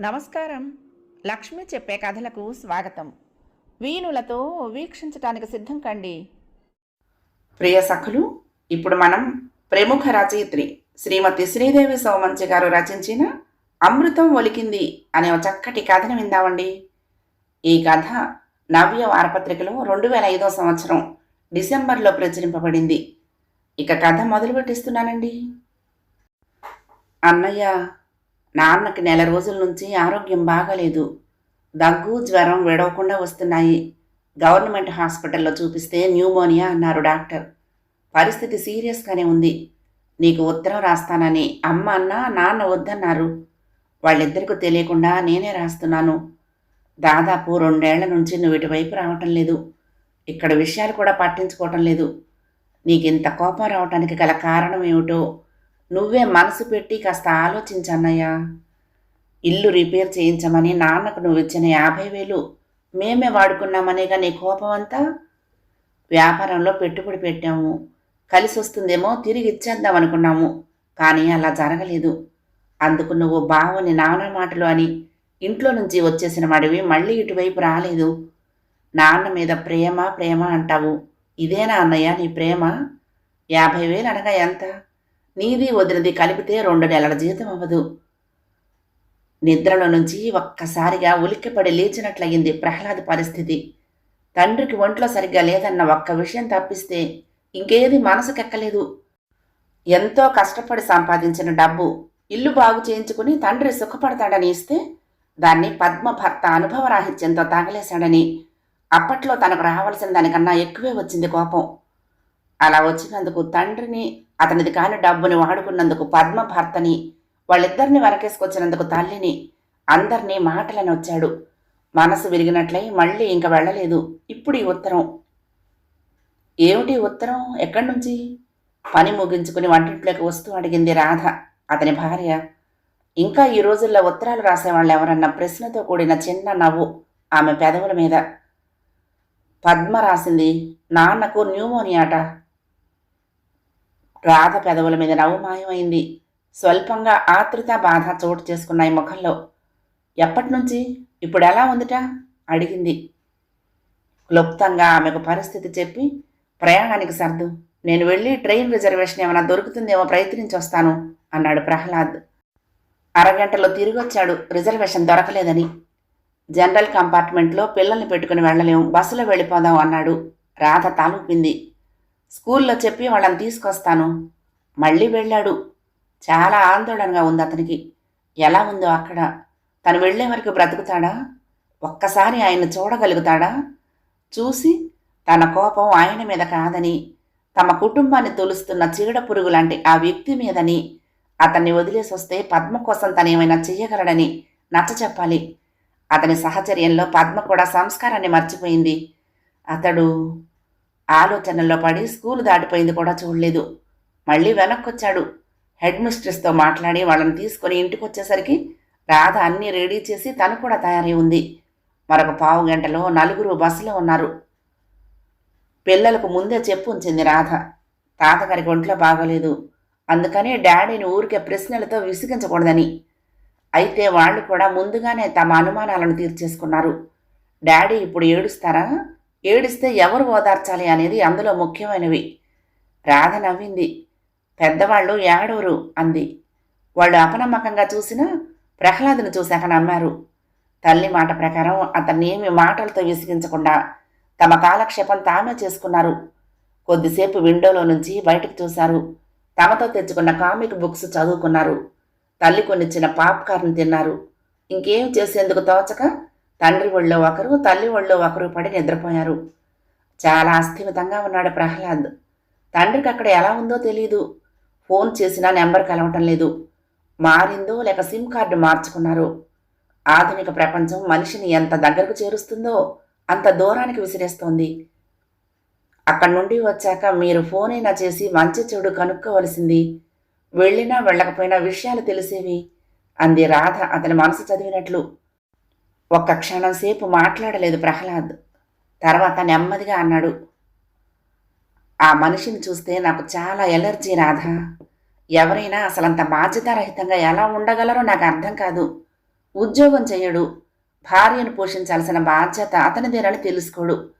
నమస్కారం. లక్ష్మి చెప్పే కథలకు స్వాగతం. వీణులతో వీక్షించటానికి సిద్ధం కండి. ప్రియ సఖులు ఇప్పుడు మనం ప్రముఖ రచయిత్రి శ్రీమతి శ్రీదేవి సోమంచి గారు రచించిన అమృతం ఒలికింది అనే ఒక చక్కటి కథను విందామండి. ఈ కథ నవ్య వారపత్రికలో రెండు వేల ఐదో సంవత్సరం డిసెంబర్లో ప్రచురింపబడింది. ఇక కథ మొదలు పెట్టిస్తున్నానండి. అన్నయ్య నాన్నకి నెల రోజుల నుంచి ఆరోగ్యం బాగాలేదు. దగ్గు జ్వరం విడవకుండా వస్తున్నాయి. గవర్నమెంట్ హాస్పిటల్లో చూపిస్తే న్యూమోనియా అన్నారు డాక్టర్. పరిస్థితి సీరియస్గానే ఉంది. నీకు ఉత్తరం రాస్తానని అమ్మ అన్న నాన్న వద్దన్నారు. వాళ్ళిద్దరికీ తెలియకుండా నేనే రాస్తున్నాను. దాదాపు రెండేళ్ళ నుంచి నువ్వు ఇటువైపు రావటం లేదు. ఇక్కడ విషయాలు కూడా పట్టించుకోవటం లేదు. నీకు ఇంత కోపం రావటానికి గల కారణం ఏమిటో నువ్వే మనసు పెట్టి కాస్త ఆలోచించన్నయ్యా ఇల్లు రిపేర్ చేయించమని నాన్నకు నువ్వు ఇచ్చిన యాభై వేలు మేమే వాడుకున్నామనేగా నీ కోపం అంతా? వ్యాపారంలో పెట్టుబడి పెట్టాము. కలిసి వస్తుందేమో తిరిగి ఇచ్చేద్దాం అనుకున్నాము. కానీ అలా జరగలేదు. అందుకు నువ్వు బావని నాన్న మాటలు అని ఇంట్లో నుంచి వచ్చేసిన వాడివి మళ్ళీ ఇటువైపు రాలేదు. నాన్న మీద ప్రేమ ప్రేమ అంటావు. ఇదేనా అన్నయ్య నీ ప్రేమ? యాభై వేలు అనగా ఎంత? నీది వదినది కలిపితే రెండు నెలల జీతం అవ్వదు. నిద్రలో నుంచి ఒక్కసారిగా ఉలిక్కిపడి లేచినట్లయింది ప్రహ్లాద్ పరిస్థితి. తండ్రికి ఒంట్లో సరిగ్గా లేదన్న ఒక్క విషయం తప్పిస్తే ఇంకేది మనసుకెక్కలేదు ఎంతో కష్టపడి సంపాదించిన డబ్బు ఇల్లు బాగు చేయించుకుని తండ్రి సుఖపడతాడని ఇస్తే దాన్ని పద్మ భర్త అనుభవరాహిత్యంతో తగలేశాడని అప్పట్లో తనకు రావాల్సిన దానికన్నా ఎక్కువే వచ్చింది కోపం. అలా వచ్చినందుకు తండ్రిని అతనిది కాని డబ్బుని వాడుకున్నందుకు పద్మ భర్తని వాళ్ళిద్దరిని వెనకేసుకొచ్చినందుకు తల్లిని అందరినీ మాటలని వచ్చాడు. మనసు విరిగినట్లయి మళ్ళీ ఇంక వెళ్ళలేదు. ఇప్పుడు ఈ ఉత్తరం. ఏమిటి ఉత్తరం? ఎక్కడి నుంచి పని ముగించుకుని వంటింట్లోకి వస్తూ అడిగింది రాధ అతని భార్య. ఇంకా ఈ రోజుల్లో ఉత్తరాలు రాసేవాళ్ళు ఎవరన్న ప్రశ్నతో కూడిన చిన్న నవ్వు ఆమె పెదవుల మీద. పద్మ రాసింది నాన్నకు న్యూమోనియాట. రాధ పెదవుల మీద నవ్వు మాయమైంది స్వల్పంగా ఆతృత బాధ చోటు చేసుకున్నాయి ముఖంలో. ఎప్పటి నుంచి ఇప్పుడు ఎలా ఉందిట? అడిగింది. క్లుప్తంగా ఆమెకు పరిస్థితి చెప్పి ప్రయాణానికి సర్దు. నేను వెళ్ళి ట్రైన్ రిజర్వేషన్ ఏమైనా దొరుకుతుందేమో ప్రయత్నించి వస్తాను అన్నాడు ప్రహ్లాద్. అరగంటలో తిరిగొచ్చాడు. రిజర్వేషన్ దొరకలేదని. జనరల్ కంపార్ట్మెంట్లో పిల్లల్ని పెట్టుకుని వెళ్ళలేము బస్సులో వెళ్ళిపోదాం అన్నాడు. రాధ తాలూపింది. స్కూల్లో చెప్పి వాళ్ళని తీసుకొస్తాను. మళ్ళీ వెళ్ళాడు. చాలా ఆందోళనగా ఉంది అతనికి. ఎలా ఉందో అక్కడ. తను వెళ్ళే వరకు బ్రతుకుతాడా? ఒక్కసారి ఆయన చూడగలుగుతాడా? చూసి తన కోపం ఆయన మీద కాదని తమ కుటుంబాన్ని తొలుస్తున్న చీడ పురుగు లాంటి ఆ వ్యక్తి మీదని అతన్ని వదిలేసి వస్తే పద్మ కోసం తను ఏమైనా చెయ్యగలడని నచ్చ చెప్పాలి అతని సహచర్యంలో పద్మ కూడా సంస్కారాన్ని మర్చిపోయింది. అతడు ఆలోచనల్లో పడి స్కూలు దాటిపోయింది కూడా చూడలేదు. మళ్ళీ వెనక్కొచ్చాడు. హెడ్ మిస్ట్రెస్తో మాట్లాడి వాళ్ళని తీసుకొని ఇంటికి వచ్చేసరికి రాధ అన్నీ రెడీ చేసి తను కూడా తయారై ఉంది. మరొక పావు గంటలో నలుగురు బస్సులో ఉన్నారు. పిల్లలకు ముందే చెప్పు ఉంచింది రాధ. తాతగారికి ఒంట్లో బాగోలేదు. అందుకని డాడీని ఊరికే ప్రశ్నలతో విసిగించకూడదని. అయితే వాళ్ళు కూడా ముందుగానే తమ అనుమానాలను తీర్చేసుకున్నారు. డాడీ ఇప్పుడు ఏడుస్తారా? ఏడిస్తే ఎవరు ఓదార్చాలి అనేది అందులో ముఖ్యమైనవి. రాధ నవ్వింది. పెద్దవాళ్ళు ఏడవరు అంది. వాళ్ళు అపనమ్మకంగా చూసినా ప్రహ్లాదును చూశాక నమ్మారు. తల్లి మాట ప్రకారం అతన్ని ఏమి మాటలతో విసిగించకుండా తమ కాలక్షేపం తామే చేసుకున్నారు. కొద్దిసేపు విండోలో నుంచి బయటకు చూశారు. తమతో తెచ్చుకున్న కామిక్ బుక్స్ చదువుకున్నారు. తల్లి కొనిచ్చిన పాప్కార్న్ తిన్నారు. ఇంకేం చేసేందుకు తోచక? తండ్రి ఒళ్ళో ఒకరు తల్లి ఒళ్ళో ఒకరు పడి నిద్రపోయారు. చాలా అస్థిమితంగా ఉన్నాడు ప్రహ్లాద్. తండ్రికి అక్కడ ఎలా ఉందో తెలియదు ఫోన్ చేసినా నెంబర్ కలవటం లేదు. మారిందో లేక సిమ్ కార్డు మార్చుకున్నారు. ఆధునిక ప్రపంచం మనిషిని ఎంత దగ్గరకు చేరుస్తుందో అంత దూరానికి విసిరేస్తోంది. అక్కడి నుండి వచ్చాక మీరు ఫోనైనా చేసి మంచి చెడు కనుక్కోవలసింది వెళ్ళినా వెళ్ళకపోయినా విషయాలు తెలిసేవి. అంది రాధ అతని మనసు చదివినట్లు. ఒక్క క్షణం సేపు మాట్లాడలేదు ప్రహ్లాద్. తర్వాత నెమ్మదిగా అన్నాడు. ఆ మనిషిని చూస్తే నాకు చాలా ఎలర్జీ రాధ. ఎవరైనా అసలంత బాధ్యతారహితంగా ఎలా ఉండగలరో నాకు అర్థం కాదు. ఉద్యోగం చేయడు. భార్యను పోషించాల్సిన బాధ్యత అతనిదేనని తెలుసుకోడు.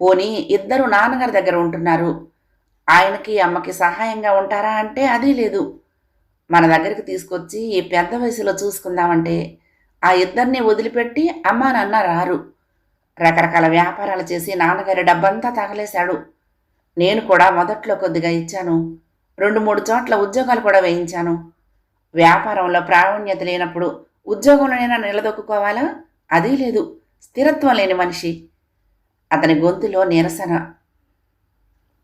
పోనీ ఇద్దరు నాన్నగారి దగ్గర ఉంటున్నారు. ఆయనకి అమ్మకి సహాయంగా ఉంటారా అంటే అదీ లేదు. మన దగ్గరికి తీసుకొచ్చి ఈ పెద్ద వయసులో చూసుకుందామంటే ఆ ఇద్దరిని వదిలిపెట్టి అమ్మ నాన్న రారు. రకరకాల వ్యాపారాలు చేసి నాన్నగారి డబ్బంతా తగలేశాడు. నేను కూడా మొదట్లో కొద్దిగా ఇచ్చాను. రెండు మూడు చోట్ల ఉద్యోగాలు కూడా వేయించాను. వ్యాపారంలో ప్రావీణ్యత లేనప్పుడు ఉద్యోగంలోనైనా నిలదొక్కుకోవాలా? అదీ లేదు. స్థిరత్వం లేని మనిషి. అతని గొంతులో నిరసన.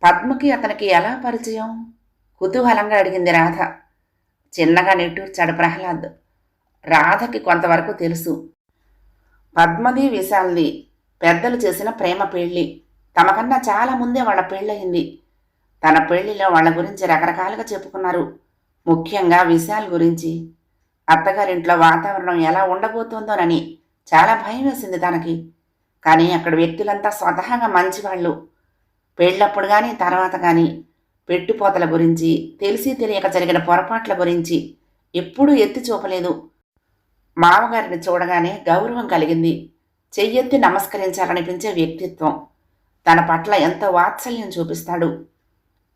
పద్మకి అతనికి ఎలా పరిచయం? కుతూహలంగా అడిగింది రాధ. చిన్నగా నిట్టూర్చాడు ప్రహ్లాద్. రాధకి కొంతవరకు తెలుసు. పద్మది విశాల్ది పెద్దలు చేసిన ప్రేమ పెళ్ళి. తమకన్నా చాలా ముందే వాళ్ళ పెళ్ళయింది. తన పెళ్ళిలో వాళ్ళ గురించి రకరకాలుగా చెప్పుకున్నారు. ముఖ్యంగా విశాల్ గురించి. అత్తగారింట్లో వాతావరణం ఎలా ఉండబోతోందోనని చాలా భయం వేసింది తనకి. కానీ అక్కడ వ్యక్తులంతా స్వతహాగా మంచివాళ్ళు. పెళ్ళప్పుడు కానీ తర్వాత కానీ పెట్టుపోతల గురించి తెలిసి తెలియక జరిగిన పొరపాట్ల గురించి ఎప్పుడూ ఎత్తి చూపలేదు. మామగారిని చూడగానే గౌరవం కలిగింది. చెయ్యెత్తి నమస్కరించాలనిపించే వ్యక్తిత్వం. తన పట్ల ఎంత వాత్సల్యం చూపిస్తాడు.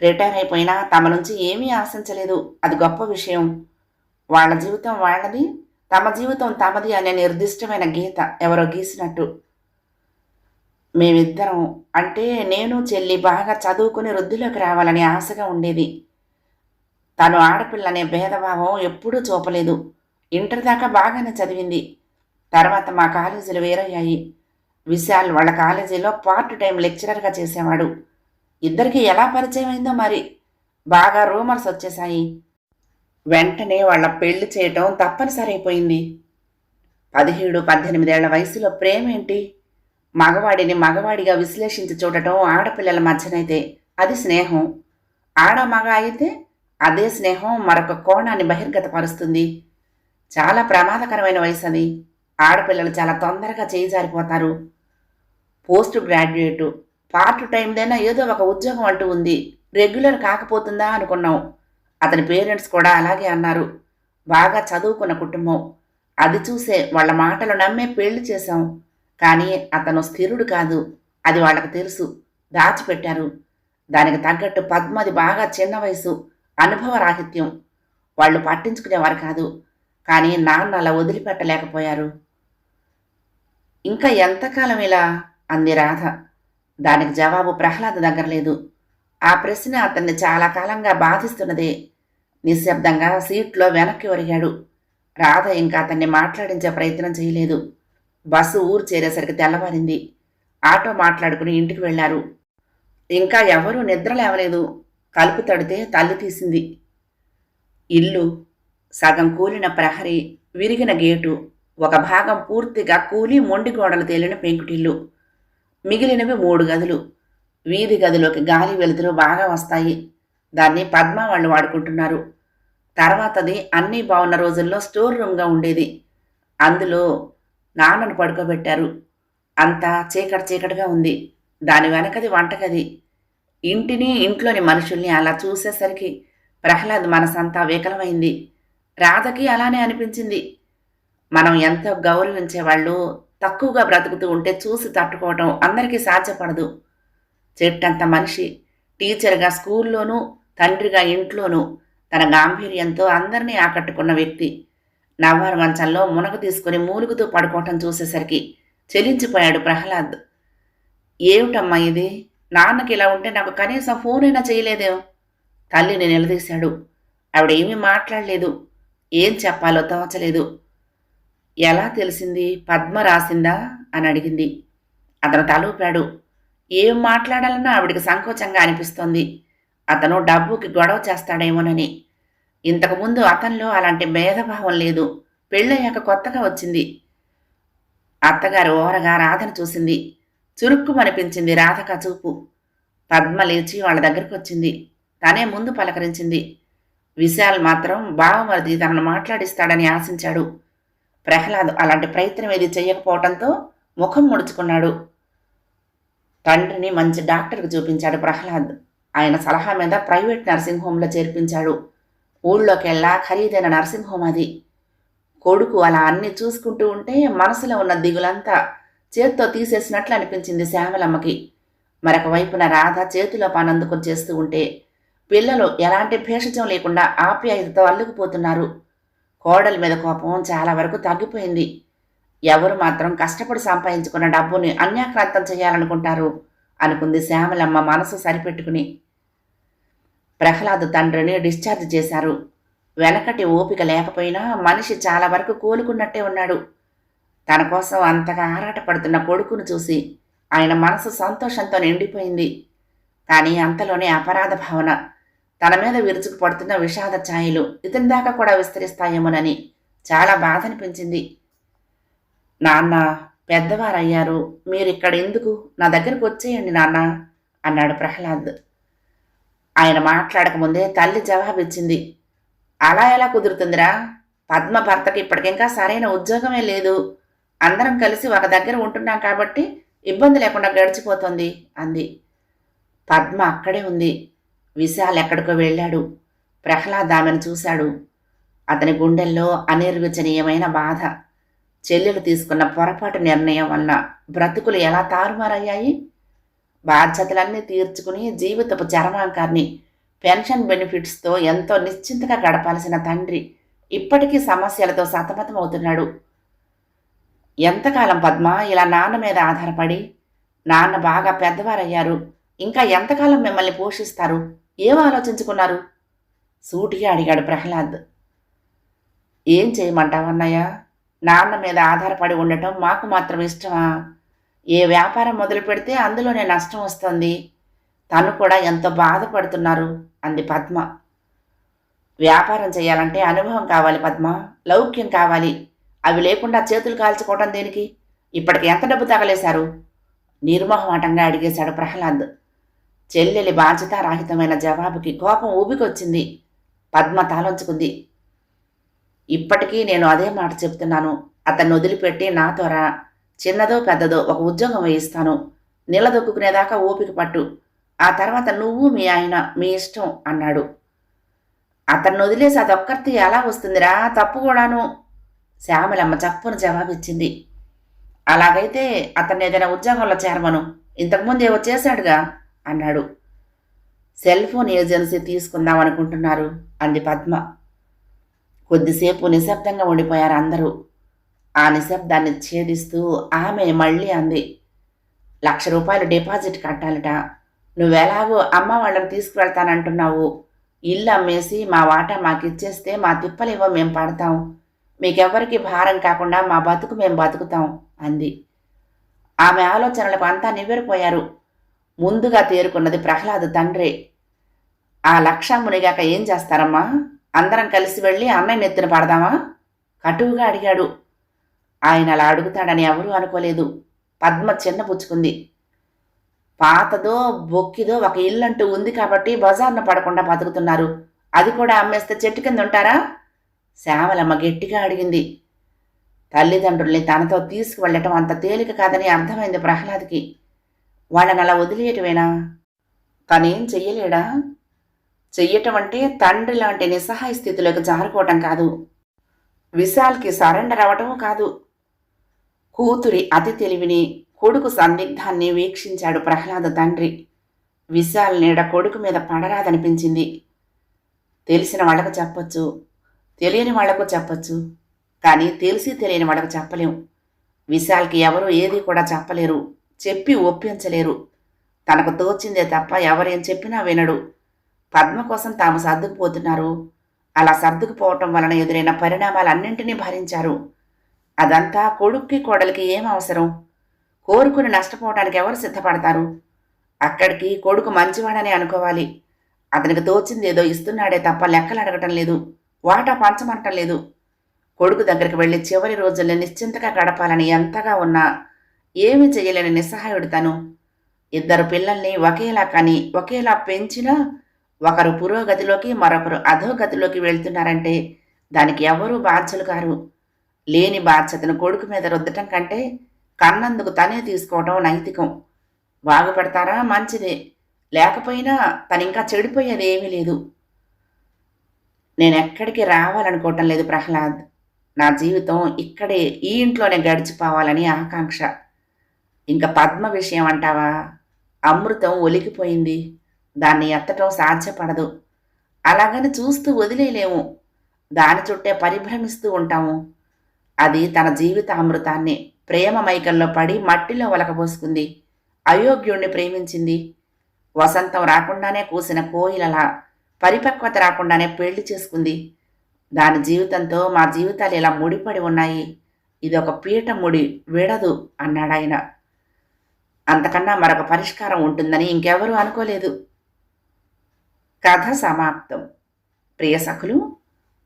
రిటైర్ అయిపోయినా తమ నుంచి ఏమీ ఆశించలేదు. అది గొప్ప విషయం. వాళ్ళ జీవితం వాళ్ళది తమ జీవితం తమది అనే నిర్దిష్టమైన గీత ఎవరో గీసినట్టు. మేమిద్దరం. అంటే నేను చెల్లి బాగా చదువుకుని వృద్ధిలోకి రావాలని ఆశగా ఉండేది. తను ఆడపిల్లనే భేదభావం ఎప్పుడూ చూపలేదు. ఇంటర్ దాకా బాగానే చదివింది. తర్వాత మా కాలేజీలు వేరయ్యాయి. విశాల్ వాళ్ళ కాలేజీలో పార్ట్ టైం లెక్చరర్గా చేసేవాడు. ఇద్దరికి ఎలా పరిచయం అయిందో మరి. బాగా రూమర్స్ వచ్చేశాయి. వెంటనే వాళ్ళ పెళ్ళి చేయటం తప్పనిసరి అయిపోయింది పదిహేడు పద్దెనిమిదేళ్ళ వయసులో ప్రేమేంటి? మగవాడిని మగవాడిగా విశ్లేషించి చూడటం ఆడపిల్లల మధ్యనైతే అది స్నేహం. ఆడ మగ అయితే అదే స్నేహం మరొక కోణాన్ని బహిర్గతపరుస్తుంది. చాలా ప్రమాదకరమైన వయసు అది ఆడపిల్లలు చాలా తొందరగా చేయిజారిపోతారు పోస్ట్ గ్రాడ్యుయేటు. పార్ట్ టైందైనా ఏదో ఒక ఉద్యోగం అంటూ ఉంది. రెగ్యులర్ కాకపోతుందా అనుకున్నాం. అతని పేరెంట్స్ కూడా అలాగే అన్నారు. బాగా చదువుకున్న కుటుంబం. అది చూసే వాళ్ళ మాటలు నమ్మే పెళ్ళి చేశాం. కానీ అతను స్థిరుడు కాదు. అది వాళ్ళకు తెలుసు. దాచిపెట్టారు. దానికి తగ్గట్టు పద్మది బాగా చిన్న వయసు. అనుభవ రాహిత్యం. వాళ్ళు పట్టించుకునేవారు కాదు. కానీ నాన్న అలా వదిలిపెట్టలేకపోయారు. ఇంకా ఎంతకాలం ఇలా? అంది రాధ. దానికి జవాబు ప్రహ్లాద్ దగ్గర లేదు. ఆ ప్రశ్న అతన్ని చాలా కాలంగా బాధిస్తున్నదే. నిశ్శబ్దంగా సీట్లో వెనక్కి ఒరిగాడు. రాధ ఇంకా అతన్ని మాట్లాడించే ప్రయత్నం చేయలేదు. బస్సు ఊరు చేరేసరికి తెల్లవారింది. ఆటో మాట్లాడుకుని ఇంటికి వెళ్ళారు ఇంకా ఎవరూ నిద్ర లేవలేదు. కలుపు తడితే తల్లి తీసింది. ఇల్లు సగం కూలిన ప్రహరీ విరిగిన గేటు ఒక భాగం పూర్తిగా కూలి మొండి గోడలు తేలిన పెంకుటిల్లు. మిగిలినవి మూడు గదులు. వీధి గదిలోకి గాలి వెలుతురు బాగా వస్తాయి. దాన్ని పద్మ వాళ్ళు వాడుకుంటున్నారు. తర్వాతది అన్నీ బాగున్న రోజుల్లో స్టోర్ రూమ్గా ఉండేది. అందులో నాన్నను పడుకోబెట్టారు. అంతా చీకటి చీకటిగా ఉంది. దాని వెనకది వంటగది. ఇంటిని ఇంట్లోని మనుషుల్ని అలా చూసేసరికి ప్రహ్లాద్ మనసంతా వికలమైంది. రాధకి అలానే అనిపించింది. మనం ఎంతో గౌరవించేవాళ్ళు తక్కువగా బ్రతుకుతూ ఉంటే చూసి తట్టుకోవటం అందరికీ సాధ్యపడదు. చెట్టంత మనిషి టీచర్గా స్కూల్లోనూ తండ్రిగా ఇంట్లోనూ తన గాంభీర్యంతో అందరినీ ఆకట్టుకున్న వ్యక్తి. నవ్వారు మంచంలో మునగ తీసుకుని మూలుగుతూ పడుకోవటం చూసేసరికి చెలించిపోయాడు ప్రహ్లాద్. ఏమిటమ్మా ఇది? నాన్నకి ఇలా ఉంటే నాకు కనీసం ఫోన్ అయినా చేయలేదేం? తల్లిని నిలదీశాడు. ఆవిడేమీ మాట్లాడలేదు. ఏం చెప్పాలో తోచలేదు. ఎలా తెలిసింది? పద్మ రాసిందా? అని అడిగింది. అతను తలూపాడు. ఏం మాట్లాడాలన్నా ఆవిడికి సంకోచంగా అనిపిస్తోంది. అతను డబ్బుకి గొడవ చేస్తాడేమోనని. ఇంతకుముందు అతనిలో అలాంటి భేదభావం లేదు. పెళ్ళయ్యాక కొత్తగా వచ్చింది. అత్తగారు ఓరగా రాధను చూసింది. చురుక్కుమనిపించింది రాధక చూపు. పద్మ లేచి వాళ్ళ దగ్గరికి వచ్చింది తనే ముందు పలకరించింది. విశాల్ మాత్రం బావమరిది తనను మాట్లాడిస్తాడని ఆశించాడు. ప్రహ్లాద్ అలాంటి ప్రయత్నం ఏది చేయకపోవడంతో ముఖం ముడుచుకున్నాడు. తండ్రిని మంచి డాక్టర్కి చూపించాడు ప్రహ్లాద్. ఆయన సలహా మీద ప్రైవేట్ నర్సింగ్ హోంలో చేర్పించాడు. ఊళ్ళోకెల్లా ఖరీదైన నరసింహం అది. కొడుకు అలా అన్ని చూసుకుంటూ ఉంటే మనసులో ఉన్న దిగులంతా చేత్తో తీసేసినట్లు అనిపించింది శ్యామలమ్మకి. మరొక వైపున రాధ చేతిలో పనందుకొని చేస్తూ ఉంటే పిల్లలు ఎలాంటి భేషజం లేకుండా ఆప్యాయతతో అల్లుకుపోతున్నారు. కోడల మీద కోపం చాలా వరకు తగ్గిపోయింది. ఎవరు మాత్రం కష్టపడి సంపాదించుకున్న డబ్బుని అన్యాక్రాంతం చేయాలనుకుంటారు అనుకుంది శ్యామలమ్మ మనసు సరిపెట్టుకుని. ప్రహ్లాద్ తండ్రిని డిశ్చార్జ్ చేశారు. వెనకటి ఓపిక లేకపోయినా మనిషి చాలా వరకు కోలుకున్నట్టే ఉన్నాడు. తన కోసం అంతగా ఆరాటపడుతున్న కొడుకును చూసి ఆయన మనసు సంతోషంతో నిండిపోయింది. కానీ అంతలోనే అపరాధ భావన. తన మీద విరుచుకుపడుతున్న విషాద ఛాయలు ఇతని దాకా కూడా విస్తరిస్తాయేమోనని చాలా బాధ అనిపించింది నాన్న పెద్దవారయ్యారు. మీరిక్కడ ఎందుకు? నా దగ్గరకు వచ్చేయండి నాన్న అన్నాడు ప్రహ్లాద్. ఆయన మాట్లాడకముందే తల్లి జవాబిచ్చింది. అలా ఎలా కుదురుతుందిరా? పద్మ భర్తకి ఇప్పటికింకా సరైన ఉద్యోగమే లేదు. అందరం కలిసి ఒక దగ్గర ఉంటున్నాం కాబట్టి ఇబ్బంది లేకుండా గడిచిపోతుంది అంది. పద్మ అక్కడే ఉంది. విశాల్ ఎక్కడికో వెళ్ళాడు. ప్రహ్లాద్ ఆమెను చూశాడు. అతని గుండెల్లో అనిర్వచనీయమైన బాధ. చెల్లెలు తీసుకున్న పొరపాటు నిర్ణయం వల్ల బ్రతుకులు ఎలా తారుమారయ్యాయి? బాధ్యతలన్నీ తీర్చుకుని జీవితపు చరమాంకాన్ని పెన్షన్ బెనిఫిట్స్తో ఎంతో నిశ్చింతగా గడపాల్సిన తండ్రి ఇప్పటికీ సమస్యలతో సతమతమవుతున్నాడు. ఎంతకాలం పద్మ? ఇలా నాన్న మీద ఆధారపడి నాన్న బాగా పెద్దవారయ్యారు. ఇంకా ఎంతకాలం మిమ్మల్ని పోషిస్తారు? ఏం ఆలోచించుకున్నారు? సూటిగా అడిగాడు ప్రహ్లాద్. ఏం చేయమంటావన్నయ్య? నాన్న మీద ఆధారపడి ఉండటం మాకు మాత్రం ఇష్టమా? ఏ వ్యాపారం మొదలు పెడితే అందులోనే నష్టం వస్తుంది. తను కూడా ఎంతో బాధపడుతున్నారు అంది పద్మ. వ్యాపారం చేయాలంటే అనుభవం కావాలి పద్మ. లౌక్యం కావాలి. అవి లేకుండా చేతులు కాల్చుకోవటం దేనికి? ఇప్పటికి ఎంత డబ్బు తగలేశారు? నిర్మోహమాటంగా అడిగేశాడు ప్రహ్లాద్. చెల్లెలి బాధ్యతారాహితమైన జవాబుకి కోపం ఊబికొచ్చింది. పద్మ తాలంచుకుంది. ఇప్పటికీ నేను అదే మాట చెప్తున్నాను. అతన్ని వదిలిపెట్టి నాతో రా. చిన్నదో పెద్దదో ఒక ఉద్యోగం వేయిస్తాను. నిలదొక్కునేదాకా ఓపిక పట్టు. ఆ తర్వాత నువ్వు మీ ఆయన మీ ఇష్టం అన్నాడు. అతన్ని వదిలేసి అదొక్కరితో ఎలా వస్తుందిరా? తప్పు కూడాను. శ్యామలమ్మ చప్పున జవాబిచ్చింది. అలాగైతే అతన్ని ఏదైనా ఉద్యోగంలో చేరమను. ఇంతకుముందు ఏవో చేశాడుగా అన్నాడు. సెల్ ఫోన్ ఏజెన్సీ తీసుకుందాం అనుకుంటున్నారు అంది పద్మ. కొద్దిసేపు నిశ్శబ్దంగా ఉండిపోయారు అందరూ. ఆ నిశ్శబ్దాన్ని ఛేదిస్తూ ఆమె మళ్ళీ అంది లక్ష రూపాయలు డిపాజిట్ కట్టాలట. నువ్వెలాగో అమ్మ వాళ్ళని తీసుకువెళ్తానంటున్నావు. ఇల్లు అమ్మేసి మా వాటా మాకు ఇచ్చేస్తే మా తిప్పలేవో మేం పడతాం. మీకెవ్వరికి భారం కాకుండా మా బతుకు మేం బతుకుతాం అంది. ఆమె ఆలోచనలకు అంతా నివ్వెరిపోయారు. ముందుగా తేరుకున్నది ప్రహ్లాద్ తండ్రే. ఆ లక్ష మునిగాక ఏం చేస్తారమ్మా? అందరం కలిసి వెళ్ళి అన్నయ్య నెత్తిన పడదామా? కటువుగా అడిగాడు. ఆయన అలా అడుగుతాడని ఎవరూ అనుకోలేదు. పద్మ చిన్న పుచ్చుకుంది. పాతదో బొక్కిదో ఒక ఇల్లంటూ ఉంది కాబట్టి బజార్న పడకుండా బతుకుతున్నారు. అది కూడా అమ్మేస్తే చెట్టు కింద ఉంటారా? శ్యామలమ్మ గట్టిగా అడిగింది. తల్లిదండ్రుల్ని తనతో తీసుకువెళ్ళటం అంత తేలిక కాదని అర్థమైంది ప్రహ్లాద్కి. వాళ్ళని అలా వదిలేయటమేనా? తనేం చెయ్యలేడా? చెయ్యటం అంటే తండ్రి లాంటి నిస్సహాయ స్థితిలోకి జారుకోవటం కాదు. విశాల్కి సరెండర్ అవ్వటం కాదు. కూతురి అతి తెలివిని కొడుకు సందిగ్ధాన్ని వీక్షించాడు ప్రహ్లాద తండ్రి. విశాల్ నీడ కొడుకు మీద పడరాదనిపించింది. తెలిసిన వాళ్ళకు చెప్పచ్చు తెలియని వాళ్ళకు చెప్పచ్చు కానీ తెలిసి తెలియని వాళ్ళకు చెప్పలేం. విశాల్కి ఎవరు ఏది కూడా చెప్పలేరు చెప్పి ఒప్పించలేరు. తనకు తోచిందే తప్ప ఎవరేం చెప్పినా వినడు. పద్మ కోసం తాము సర్దుకుపోతున్నారు. అలా సర్దుకుపోవటం వలన ఎదురైన పరిణామాలన్నింటినీ భరించారు. అదంతా కొడుక్కి కోడలికి ఏం అవసరం? కోరుకుని నష్టపోవడానికి ఎవరు సిద్ధపడతారు? అక్కడికి కొడుకు మంచివాడని అనుకోవాలి. అతనికి తోచింది ఏదో ఇస్తున్నాడే తప్ప లెక్కలు అడగటం లేదు. వాటా పంచమంటం లేదు. కొడుకు దగ్గరికి వెళ్ళి చివరి రోజుల్ని నిశ్చింతగా గడపాలని ఎంతగా ఉన్నా ఏమి చెయ్యలేని నిస్సహాయుడు తను. ఇద్దరు పిల్లల్ని ఒకేలా కని ఒకేలా పెంచినా ఒకరు పురోగతిలోకి మరొకరు అధోగతిలోకి వెళ్తున్నారంటే దానికి ఎవరూ బాధ్యులు కారు. లేని బాధ్యతను కొడుకు మీద రుద్దటం కంటే కన్నందుకు తనే తీసుకోవటం నైతికం. బాగుపడతారా? మంచిదే. లేకపోయినా తనింకా చెడిపోయేది ఏమీ లేదు. నేను ఎక్కడికి రావాలనుకోవటం లేదు ప్రహ్లాద్. నా జీవితం ఇక్కడే ఈ ఇంట్లోనే గడిచిపోవాలని ఆకాంక్ష. ఇంకా పద్మ విషయం అంటావా? అమృతం ఒలికిపోయింది. దాన్ని ఎత్తటం సాధ్యపడదు. అలాగని చూస్తూ వదిలేయలేము. దాని చుట్టే పరిభ్రమిస్తూ ఉంటాము. అది తన జీవిత అమృతాన్ని ప్రేమ మైకల్లో పడి మట్టిలో ఒలకబోసుకుంది అయోగ్యుణ్ణి ప్రేమించింది. వసంతం రాకుండానే కూసిన కోయిలలా పరిపక్వత రాకుండానే పెళ్ళి చేసుకుంది. దాని జీవితంతో మా జీవితాలు ఇలా ముడిపడి ఉన్నాయి. ఇది ఒక పీట ముడి విడదు అన్నాడాయన. అంతకన్నా మరొక పరిష్కారం ఉంటుందని ఇంకెవరూ అనుకోలేదు. కథ సమాప్తం. ప్రియ సఖులు